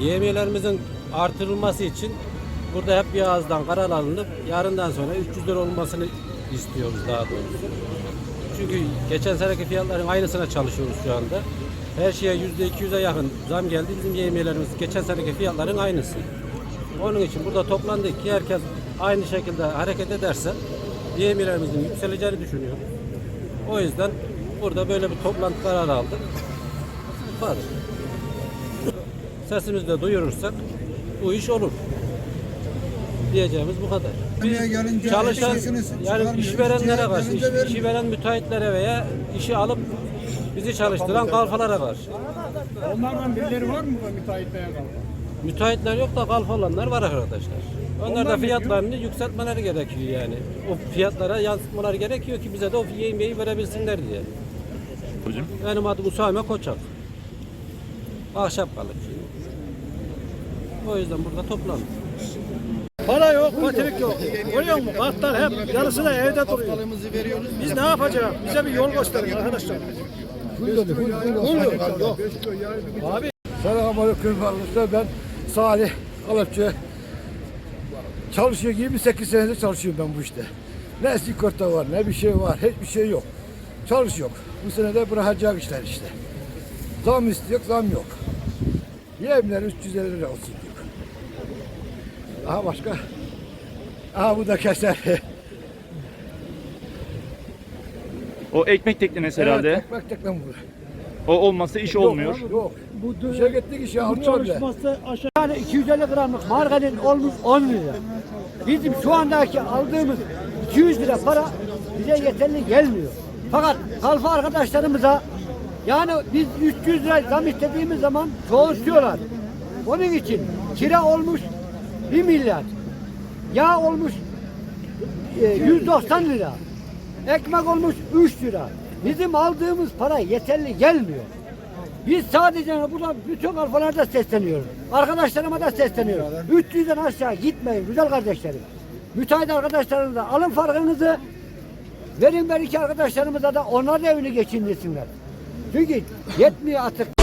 Yemiyelerimizin artırılması için burada hep bir ağızdan karar alınıp yarından sonra 300 lira olmasını istiyoruz daha doğrusu. Çünkü geçen seneki fiyatların aynısına çalışıyoruz şu anda. Her şeye %200'e yakın zam geldi. Bizim yemiyelerimiz geçen seneki fiyatların aynısı. Onun için burada toplandık ki herkes aynı şekilde hareket ederse yemiyelerimizin yükseleceğini düşünüyoruz. O yüzden burada böyle bir toplantı kararı aldık. Var. Sesimizi de duyurursak bu iş olur. Diyeceğimiz bu kadar. Buraya gelince Çalışan yani işverenlere karşı, iş, işi veren müteahhitlere veya işi alıp bizi çalıştıran kalfalara karşı. Onlardan birileri var mı bu müteahhitlere kalkan? Müteahhitler yok da kalfa olanlar var arkadaşlar. Onlar Onlar da fiyatlarını yükseltmeleri gerekiyor yani. O fiyatlara yansıtmaları gerekiyor ki bize de o yemeği verebilsinler diye. Hocam. Benim adım Usame Koçak. Ahşap balık. O yüzden burada toplandık. Para yok, patrik yok. Görüyor musun? Kartlar hep yarısı da evde duruyor. Biz ne yapacağız? Bize bir yol gösterin arkadaşlar. Abi Selamünaleyküm arkadaşlar. Ben Salih Kalıpçı. Çalışıyor 28 senedir çalışıyorum ben bu işte. Ne sigorta var, ne bir şey var, hiçbir şey yok. Çalış yok. Bu sene de bırakacak işler işte. Zam istiyor, zam yok. Yemler 350 lira olsun diyor. Aha başka. Aha bu da keser. O ekmek teknesi herhalde. Evet, ekmek teknem bu. O olmazsa iş olmuyor. Yok. Bu İşe gittik işe alçal bile. Yani 250 gramlık margarin olmuş 10 lira. Bizim şu andaki aldığımız 200 lira para bize yeterli gelmiyor. Fakat kalfa arkadaşlarımıza yani biz 300 lira zam istediğimiz zaman çoğu istiyorlar. Onun için kira olmuş 1 milyar. Yağ olmuş e, 190 lira. Ekmek olmuş 3 lira. Bizim aldığımız para yeterli gelmiyor. Biz sadece buradan bütün kalfalarda sesleniyoruz. Arkadaşlarıma da sesleniyorum. 300'den aşağı gitmeyin güzel kardeşlerim. Müteahhit arkadaşlarınıza alın farkınızı. Verin belki arkadaşlarımıza da onlar da evini geçindirsinler. Çünkü yetmiyor artık.